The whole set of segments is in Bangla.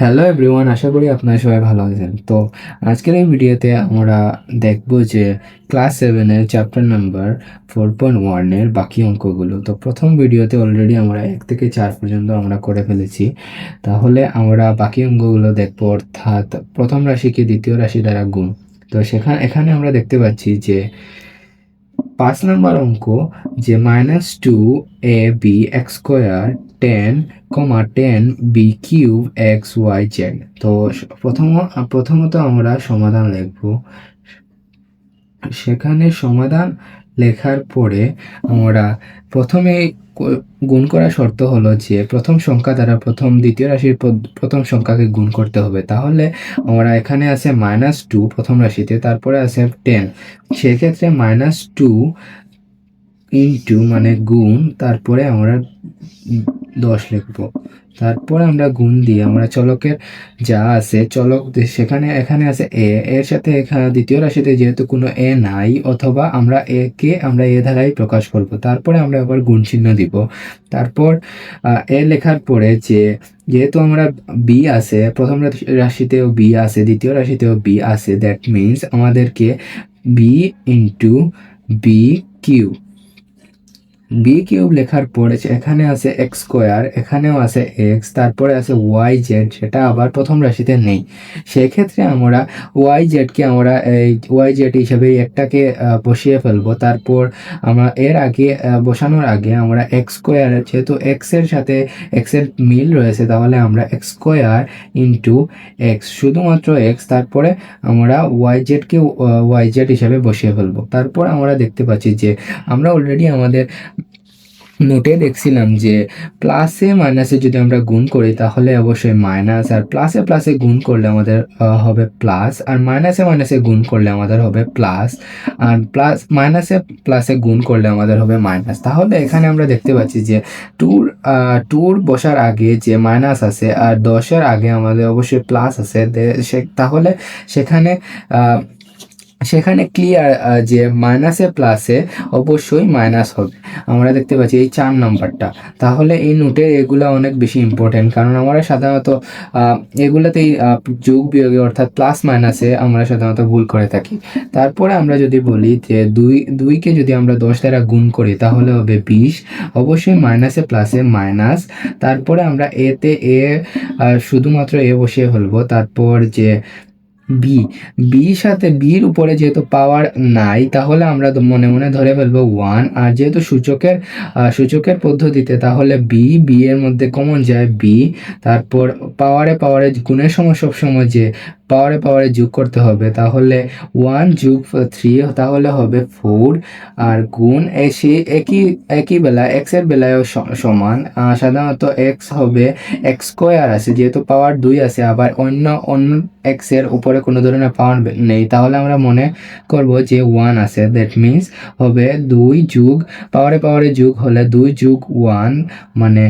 হ্যালো এভরিওয়ান আশা করি আপনারা সবাই ভালো আছেন। তো আজকের এই ভিডিওতে আমরা দেখব যে ক্লাস সেভেনের চ্যাপ্টার নাম্বার ফোর পয়েন্ট ওয়ানের বাকি অঙ্কগুলো। তো প্রথম ভিডিওতে অলরেডি আমরা এক থেকে চার পর্যন্ত আমরা করে ফেলেছি। তাহলে আমরা বাকি অঙ্কগুলো দেখব, অর্থাৎ প্রথম রাশিকে দ্বিতীয় রাশি দ্বারা গুণ। তো সেখানে এখানে আমরা দেখতে পাচ্ছি যে পাঁচ নম্বর অঙ্ক যে minus two A B X square ten comma ten B cube X Y Z তো প্রথম, প্রথমত আমরা সমাধান লিখব। সেখানে সমাধান লেখার পরে আমরা প্রথমে গুণ করা শর্ত হলো যে প্রথম সংখ্যা দ্বারা প্রথম দ্বিতীয় রাশির প্রথম সংখ্যাকে গুণ করতে হবে। তাহলে আমরা এখানে আছে মাইনাস টু প্রথম রাশিতে, তারপরে আছে টেন সেক্ষেত্রে মাইনাস টু ইন্টু মানে গুণ, তারপরে আমরা দশ লিখব। তারপরে আমরা গুণ দিয়ে আমরা চলকের যা আছে, চলক সেখানে, এখানে আছে এ, এর সাথে এখানে দ্বিতীয় রাশিতে যেহেতু কোনো এ নাই, অথবা আমরা এ কে, আমরা এ দ্বারাই প্রকাশ করব। তারপরে আমরা আবার গুণ চিহ্ন দিব। তারপর এ লেখার পরে যে, যেহেতু আমরা বি আছে, প্রথম রাশিতেও বি আছে, দ্বিতীয় রাশিতেও বি আছে দ্যাট মিন্স আমাদেরকে B into B Q B cube লেখার পরে এখানে আছে এক্স স্কোয়ার এখানেও আছে এক্স তারপরে আছে ওয়াই জেড সেটা আবার প্রথম রাশিতে নেই। সেক্ষেত্রে আমরা ওয়াই জেডকে আমরা এই ওয়াই জেড হিসেবে একটাকে বসিয়ে ফেলব। তারপর আমরা এর আগে বসানোর আগে আমরা এক্স স্কোয়ার যেহেতু এক্সের সাথে এক্সের মিল রয়েছে, তাহলে আমরা এক্স স্কোয়ার ইন্টু এক্স শুধুমাত্র এক্স তারপরে আমরা ওয়াই জেডকে ওয়াই জেড হিসাবে বসিয়ে ফেলব। তারপর আমরা দেখতে পাচ্ছি যে আমরা অলরেডি আমাদের নোটে দেখছিলাম যে প্লাসে মাইনাসে যদি আমরা গুণ করি, তাহলে অবশ্যই মাইনাস আর প্লাসে প্লাসে গুণ করলে আমাদের হবে প্লাস আর মাইনাসে মাইনাসে গুণ করলে আমাদের হবে প্লাস আর প্লাস মাইনাসে প্লাসে গুণ করলে আমাদের হবে মাইনাস তাহলে এখানে আমরা দেখতে পাচ্ছি যে টুর টুর বসার আগে যে মাইনাস আছে আর দশের আগে আমাদের অবশ্যই প্লাস আছে তাহলে সেখানে সেখানে ক্লিয়ার যে মাইনাসে প্লাসে অবশ্যই মাইনাস হবে। আমরা দেখতে পাচ্ছি এই চার নাম্বারটা তাহলে এই নোটের এগুলো অনেক বেশি ইম্পর্টেন্ট কারণ আমরা সাধারণত এগুলোতেই যোগ বিয়োগে অর্থাৎ প্লাস মাইনাসে আমরা সাধারণত ভুল করে থাকি। তারপরে আমরা যদি বলি যে দুই, দুইকে যদি আমরা দশ দ্বারা গুণ করি, তাহলে হবে বিশ। অবশ্যই মাইনাসে প্লাসে মাইনাস তারপরে আমরা এতে এ শুধুমাত্র এ বসিয়ে ফেলব। তারপর যে বি বি সাথে বির উপরে যেহেতু পাওয়ার নাই, তাহলে আমরা মনে মনে ধরে ফেলব ওয়ান আর যেহেতু সূচকের সূচকের পদ্ধতিতে তাহলে বি বি এর মধ্যে কমন যায় বি তারপর পাওয়ারে পাওয়ারে গুণের সময় সবসময় যে পাওয়ারে পাওয়ারে যোগ করতে হবে। তাহলে ওয়ান যোগ থ্রি তাহলে হবে ফোর আর গুণ এসে একই একই বেলা এক্সের বেলায়ও সমান। সাধারণত এক্স হবে এক্স স্কোয়ার আছে, যেহেতু পাওয়ার দুই আছে, আবার অন্য অন্য এক্সের উপরে কোনো ধরনের পাওয়ার নেই। তাহলে আমরা মনে করব যে ওয়ান আছে। দ্যাট মিন্স হবে দুই যুগ পাওয়ারে পাওয়ারে যুগ হলে দুই যুগ ওয়ান মানে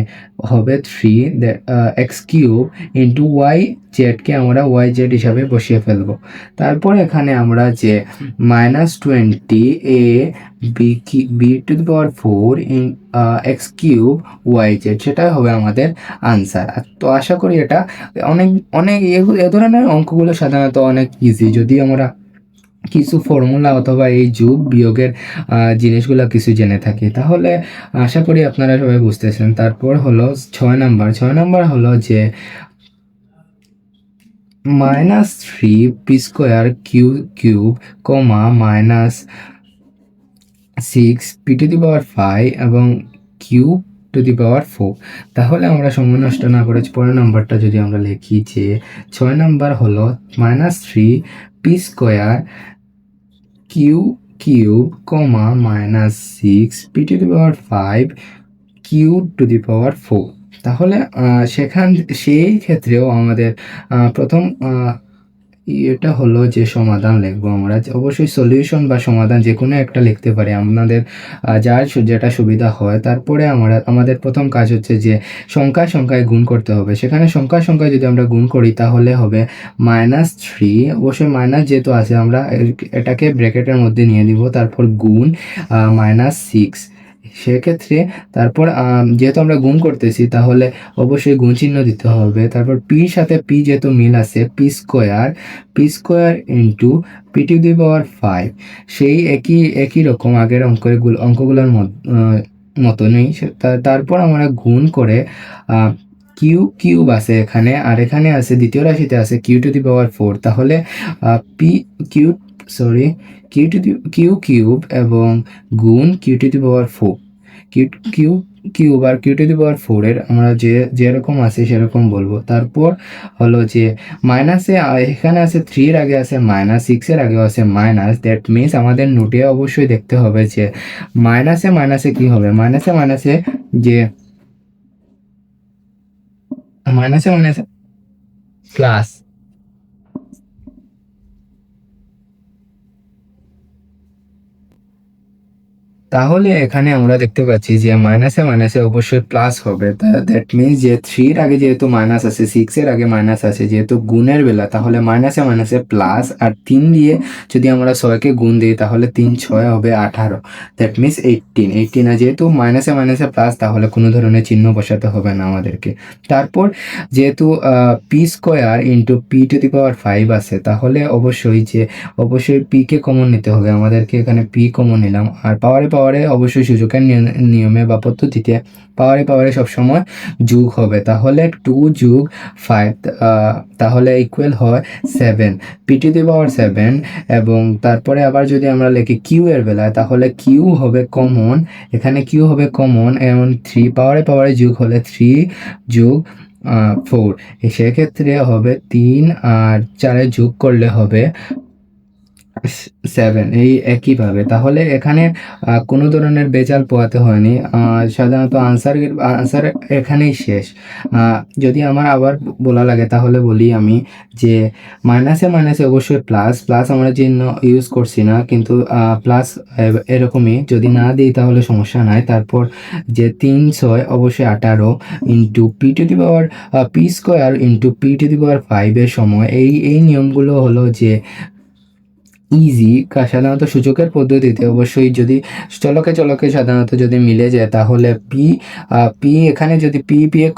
হবে three X cube into Y জেডকে আমরা ওয়াই জেড হিসাবে বসিয়ে ফেলব। তারপর এখানে আমরা যে মাইনাস টোয়েন্টি এ বি কি B to the power four in X cube Y Z সেটাই হবে আমাদের আনসার তো আশা করি এটা অনেক অনেক এ ধরনের অঙ্কগুলো সাধারণত অনেক ইজি যদি আমরা কিছু ফর্মুলা অথবা এই যোগ বিয়োগের জিনিসগুলো কিছু জেনে থাকি। তাহলে আশা করি আপনারা সবাই বুঝতেছেন। তারপর হলো ছয় নাম্বার। ছয় নাম্বার হলো যে minus three P square Q cube comma minus six P to the power five এবং cube to the power four তাহলে আমরা সময় নষ্ট না করে পরের নাম্বারটা যদি আমরা লিখি যে, ছয় নাম্বার হলো minus three P square Q, cube, comma, minus six, P to the power five, Q to the power four. তাহলে সেখান, সেই ক্ষেত্রেও আমাদের প্রথম এটা হলো যে সমাধান লিখব আমরা। অবশ্যই সলিউশন বা সমাধান যে কোনো একটা লিখতে পারি। আমাদের যার যেটা সুবিধা হয়, তারপরে আমরা, আমাদের প্রথম কাজ হচ্ছে যে সংখ্যায় সংখ্যায় গুণ করতে হবে। সেখানে সংখ্যায় সংখ্যায় যদি আমরা গুণ করি, তাহলে হবে মাইনাস থ্রি অবশ্যই মাইনাস যেহেতু আছে, আমরা এটাকে ব্র্যাকেটের মধ্যে নিয়ে দিব তারপর গুণ মাইনাস সিক্স সেক্ষেত্রে তারপর যেহেতু আমরা গুণ করতেছি, তাহলে অবশ্যই গুণ চিহ্ন দিতে হবে। তারপর পির সাথে পি যেহেতু মিল আছে P square P square into P to the power five সেই একই একই রকম আগের অঙ্কের অঙ্কগুলোর মতনই। তারপর আমরা গুণ করে কিউ কিউব আছে এখানে, আর এখানে আছে, দ্বিতীয় রাশিতে আছে Q to the power four তাহলে P Q sorry Q to Q cube এবং গুণ Q to the power four Q Q cube R Q to the power ফোরের আমরা যে, যেরকম আছে সেরকম বলব। তারপর হলো যে মাইনাসে এখানে আছে থ্রির আগে আছে মাইনাস সিক্সের আগেও আছে মাইনাস দ্যাট মিনস আমাদের নোটে অবশ্যই দেখতে হবে যে মাইনাসে মাইনাসে কি হবে? মাইনাসে মাইনাসে যে মাইনাসে মাইনাসে প্লাস তাহলে এখানে আমরা দেখতে পাচ্ছি যে মাইনাসে মাইনাসে অবশ্যই প্লাস হবে। দ্যাট মিনস যে থ্রির আগে যেহেতু মাইনাস আছে সিক্সের আগে মাইনাস আছে, যেহেতু গুণের বেলা, তাহলে মাইনাসে মাইনাসে প্লাস আর তিন দিয়ে যদি আমরা ছয়কে গুণ দিই, তাহলে তিন ছয় হবে আঠারো। দ্যাট মিনস এইটিন এইটিন আর যেহেতু মাইনাসে মাইনাসে প্লাস তাহলে কোনো ধরনের চিহ্ন বসাতে হবে না আমাদেরকে। তারপর যেহেতু P square into P to the power five আছে, তাহলে অবশ্যই যে, অবশ্যই পিকে কমন নিতে হবে। আমাদেরকে এখানে পি কমন নিলাম। আর পাওয়ারে পাওয়ারে অবশ্যই নিয়- নিয়মে বা পদ্ধতিতে পাওয়ারে পাওয়ারে সবসময় যোগ হবে। তাহলে টু যোগ ফাইভ তাহলে ইকুয়াল হয় seven P to the power seven এবং তারপরে আবার যদি আমরা লিখি কিউ এর বেলায়, তাহলে কিউ হবে কমন এখানে কিউ হবে কমন এবং থ্রি পাওয়ারে পাওয়ারে যোগ হলে থ্রি যোগ ফোর সেক্ষেত্রে হবে তিন আর চারে যোগ করলে হবে সেভেন এই একইভাবে তাহলে এখানে কোনো ধরনের বেজাল পোয়াতে হয়নি। সাধারণত আনসার আনসার এখানেই শেষ। যদি আমার আবার বলা লাগে, তাহলে বলি আমি যে মাইনাসে মাইনাসে অবশ্যই প্লাস প্লাস আমরা চিহ্ন ইউজ করছি না, কিন্তু প্লাস এরকমই। যদি না দিই, তাহলে সমস্যা নাই। তারপর যে তিন ছয়, অবশ্যই আঠারো into P to the power P square into P to the power ফাইভের সময়। এই এই নিয়মগুলো হলো যে ইজি সাধারণত সূচকের পদ্ধতিতে অবশ্যই যদি চলকে চলকে সাধারণত যদি মিলে যায়, তাহলে পি পি এখানে যদি পি পি এ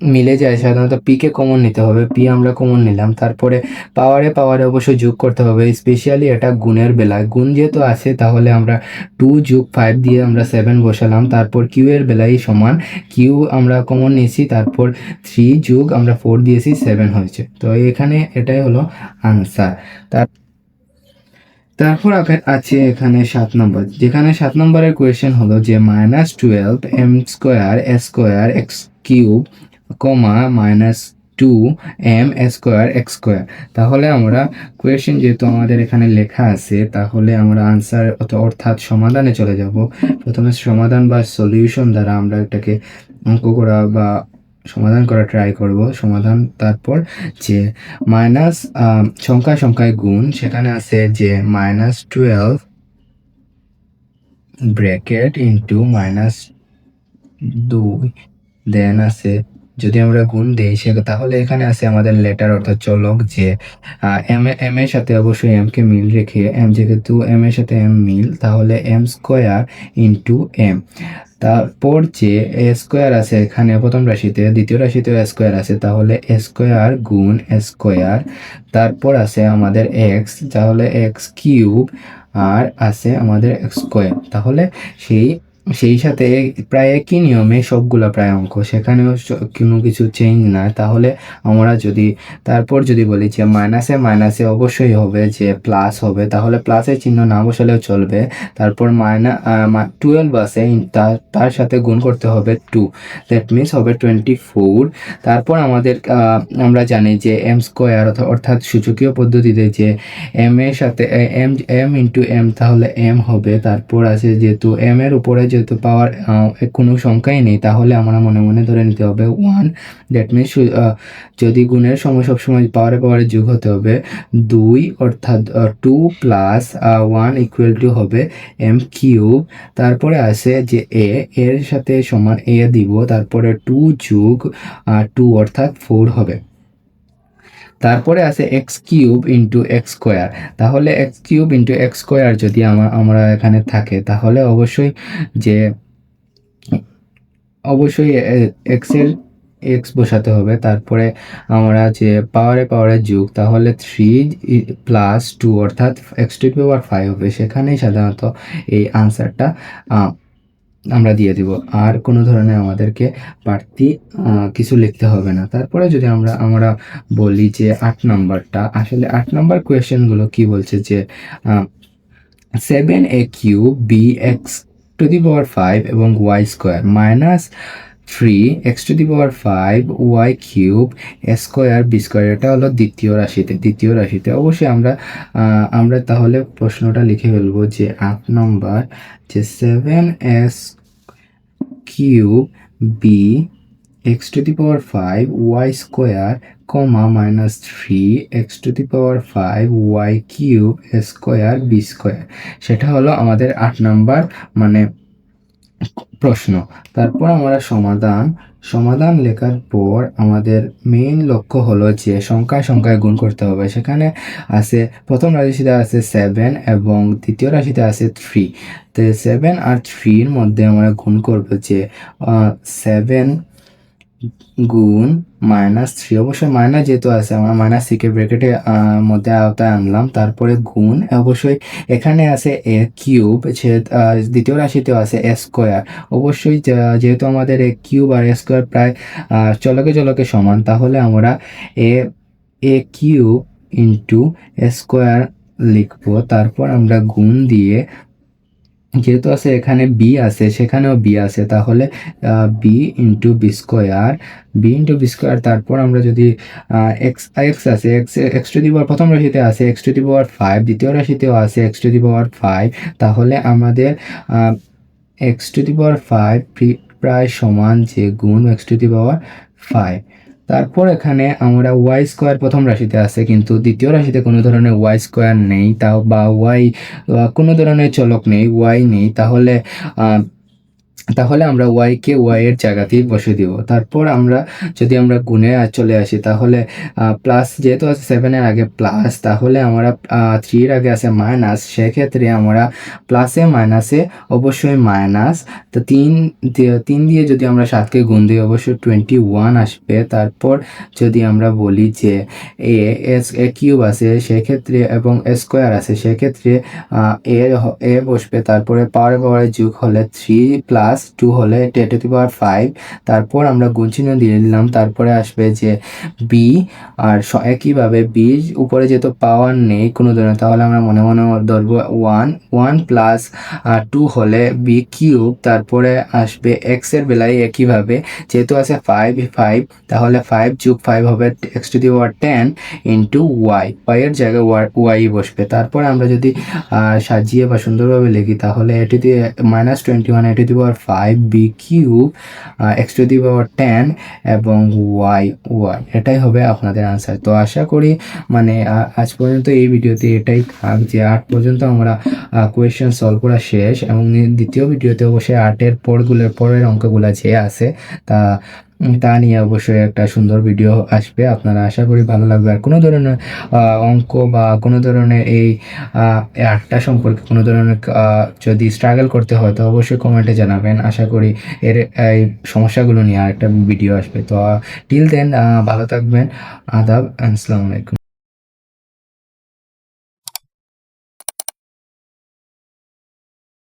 মিলে যায়, সাধারণত পিকে কমন নিতে হবে। পি আমরা কমন নিলাম। তারপরে পাওয়ারে পাওয়ারে অবশ্যই যোগ করতে হবে। স্পেশালি এটা গুণের বেলায় গুণ যেহেতু আছে, তাহলে আমরা টু যোগ ফাইভ দিয়ে আমরা সেভেন বসালাম। তারপর কিউ এর বেলায় সমান কিউ আমরা কমন নিয়েছি। তারপর থ্রি যোগ আমরা ফোর দিয়েছি সেভেন হয়েছে। তো এখানে এটাই হলো আনসার তার তারপর আছে এখানে সাত নম্বর। যেখানে সাত নম্বরের কোয়েশ্চেন হলো যে minus twelve M square S square X cube comma minus two M square X square তাহলে আমরা কোয়েশ্চেন যেহেতু আমাদের এখানে লেখা আছে, তাহলে আমরা আনসার অর্থাৎ সমাধানে চলে যাব। প্রথমে সমাধান বা সলিউশন দ্বারা আমরা এটাকে অঙ্ক করা বা সমাধান করা ট্রাই করব। সমাধান, তারপর যে মাইনাস সংখ্যা সংখ্যায় গুণ, সেখানে আছে যে minus twelve bracket into minus দুই। দেন আছে, যদি আমরা গুণ দিই, সে তাহলে এখানে আছে আমাদের লেটার অর্থাৎ চলক যে এম এম এর সাথে অবশ্যই এম কে মিল রেখে এম যেহেতু এম এর সাথে এম মিল, তাহলে এম স্কোয়ার ইন্টু এম তারপর যে স্কোয়ার আছে এখানে প্রথম রাশিতে, দ্বিতীয় রাশিতেও স্কোয়ার আছে, তাহলে স্কোয়ার গুণ স্কোয়ার তারপর আছে আমাদের এক্স তাহলে এক্স কিউব আর আছে আমাদের স্কোয়ার তাহলে সেই সেই সাথে প্রায় একই নিয়মে সবগুলো প্রায় অঙ্ক। সেখানেও কোনো কিছু চেঞ্জ না। তাহলে আমরা যদি, তারপর যদি বলি যে মাইনাসে মাইনাসে অবশ্যই হবে যে প্লাস হবে, তাহলে প্লাসের চিহ্ন না বসালেও চলবে। তারপর মাইনা টুয়েলভ আছে তার তার সাথে গুণ করতে হবে টু দ্যাট মিনস হবে টোয়েন্টি ফোর তারপর আমাদের আমরা জানি যে এম স্কোয়ার অর্থাৎ সূচকীয় পদ্ধতিতে যে এম এর সাথে এম এম ইন্টু এম তাহলে এম হবে। তারপর আছে যেহেতু এম এর উপরে যেহেতু পাওয়ার কোনো সংখ্যাই নেই, তাহলে আমরা মনে মনে ধরে নিতে হবে ওয়ান দ্যাট মিনস যদি গুণের সময় সবসময় পাওয়ারে পাওয়ারে যোগ হতে হবে, দুই অর্থাৎ two plus one equal to হবে এম কিউব তারপরে আছে যে এ এর সাথে সমান এ দিব, তারপরে টু যোগ টু অর্থাৎ ফোর হবে। তারপরে আছে X cube into X square তাহলে X cube into X square যদি আমা- আমরা এখানে থাকে, তাহলে অবশ্যই যে, অবশ্যই এক্সের এক্স বসাতে হবে। তারপরে আমরা যে পাওয়ারে পাওয়ারে যুগ, তাহলে থ্রি প্লাস টু অর্থাৎ এক্স টু পাওয়ার ফাইভ হবে। সেখানেই সাধারণত এই আনসারটা আমরা দিয়ে দিব। আর কোনো ধরনের আমাদেরকে বাড়তি কিছু লিখতে হবে না। তারপরে যদি আমরা আমরা বলি যে আট নাম্বারটা, আসলে আট নাম্বার কোয়েশ্চেনগুলো কি বলছে যে seven A Q B X to the power five এবং Y square minus three X to the power five Y cube square B square, এটা হলো দ্বিতীয় রাশিতে। দ্বিতীয় রাশিতে অবশ্যই আমরা আমরা তাহলে প্রশ্নটা লিখে ফেলব যে আট নম্বর যে seven S cube B X to the power five Y square comma minus three X to the power five Y cube square B square সেটা হলো আমাদের আট নাম্বার মানে প্রশ্ন। তারপর আমরা সমাধান সমাধান লেখার পর আমাদের মেইন লক্ষ্য হলো যে সংখ্যায় সংখ্যায় গুণ করতে হবে। সেখানে আছে প্রথম রাশিতে আছে সেভেন এবং দ্বিতীয় রাশিতে আছে থ্রি তো সেভেন আর থ্রির মধ্যে আমরা গুণ করব যে সেভেন গুণ মাইনাস থ্রি অবশ্যই মাইনাস যেহেতু আছে, আমরা মাইনাস সিকে ব্রেকেটে মধ্যে আওতায় আনলাম। তারপরে গুণ, অবশ্যই এখানে আছে এ কিউব সে দ্বিতীয় রাশিতেও আছে এ স্কোয়ার অবশ্যই যেহেতু আমাদের এ কিউব আর এ স্কোয়ার প্রায় চলকে চলকে সমান, তাহলে আমরা A A cube into square লিখব। তারপর আমরা গুণ দিয়ে যেহেতু আছে, এখানে বি আছে, সেখানেও বি আছে, তাহলে B into B square B into B square তারপর আমরা যদি এক্স এক্স আছে X X to the power প্রথম রাশিতে আছে X to the power five দ্বিতীয় রাশিতেও আছে X to the power five তাহলে আমাদের X to the power five প্রায় সমান যে গুণ X to the power five তারপর এখানে আমরা ওয়াই স্কোয়ার প্রথম রাশিতে আছে, কিন্তু দ্বিতীয় রাশিতে কোনো ধরনের ওয়াই স্কোয়ার নেই, তাও বা ওয়াই কোনো ধরনের চলক নেই ওয়াই নেই, তাহলে তাহলে আমরা ওয়াইকে ওয়াই এর জায়গাতেই বসে দিব। তারপর আমরা যদি আমরা গুণে চলে আসি, তাহলে প্লাস যেহেতু আছে সেভেনের আগে প্লাস তাহলে আমরা থ্রির আগে আছে মাইনাস সেক্ষেত্রে আমরা প্লাসে মাইনাসে অবশ্যই মাইনাস তো তিন তিন দিয়ে যদি আমরা সাতকে গুণ দিই, অবশ্যই টোয়েন্টি ওয়ান আসবে। তারপর যদি আমরা বলি যে এ এস এ কিউব আছে, সেক্ষেত্রে এবং স্কোয়ার আছে, সেক্ষেত্রে এ এ বসবে। তারপরে পাওয়ারে পাওয়ারে যুগ হলে থ্রি প্লাস টু হলে ten to the power five তারপর আমরা গুণ চিহ্ন দিয়ে দিলাম, তারপরে আসবে যে বি আর একইভাবে বি উপরে যেহেতু পাওয়ার নেই কোনো ধরনের, তাহলে আমরা মনে মনে ধরবো ওয়ান ওয়ান প্লাস টু হলে বি কিউব তারপরে আসবে এক্সের বেলায় একইভাবে, যেহেতু আছে ফাইভ ফাইভ তাহলে ফাইভ যুগ ফাইভ হবে X to the power ten into Y Y এর জায়গায় ওয়াই ওয়াই বসবে। তারপর আমরা যদি সাজিয়ে বা সুন্দরভাবে লিখি, তাহলে এটি দিয়ে মাইনাস টোয়েন্টি ওয়ান এটি the power five B cube X to the power ten এবং ওয়াই ওয়াই এটাই হবে আপনাদের আনসার তো আশা করি মানে আজ পর্যন্ত এই ভিডিওতে এটাই থাক যে আট পর্যন্ত আমরা কোয়েশ্চেন সলভ করা শেষ এবং দ্বিতীয় ভিডিওতে অবশ্যই আটের পরগুলোর পরের অঙ্কগুলো যে আছে, তা তা নিয়ে অবশ্যই একটা সুন্দর ভিডিও আসবে। আপনারা আশা করি ভালো লাগবে। আর কোনো ধরনের অঙ্ক বা কোনো ধরনের এই আর্টটা সম্পর্কে কোনো ধরনের যদি স্ট্রাগল করতে হয়, তো অবশ্যই কমেন্টে জানাবেন। আশা করি এর, এই সমস্যাগুলো নিয়ে আরেকটা ভিডিও আসবে। তো টিল দেন ভালো থাকবেন। আদাব, আসসালামু আলাইকুম।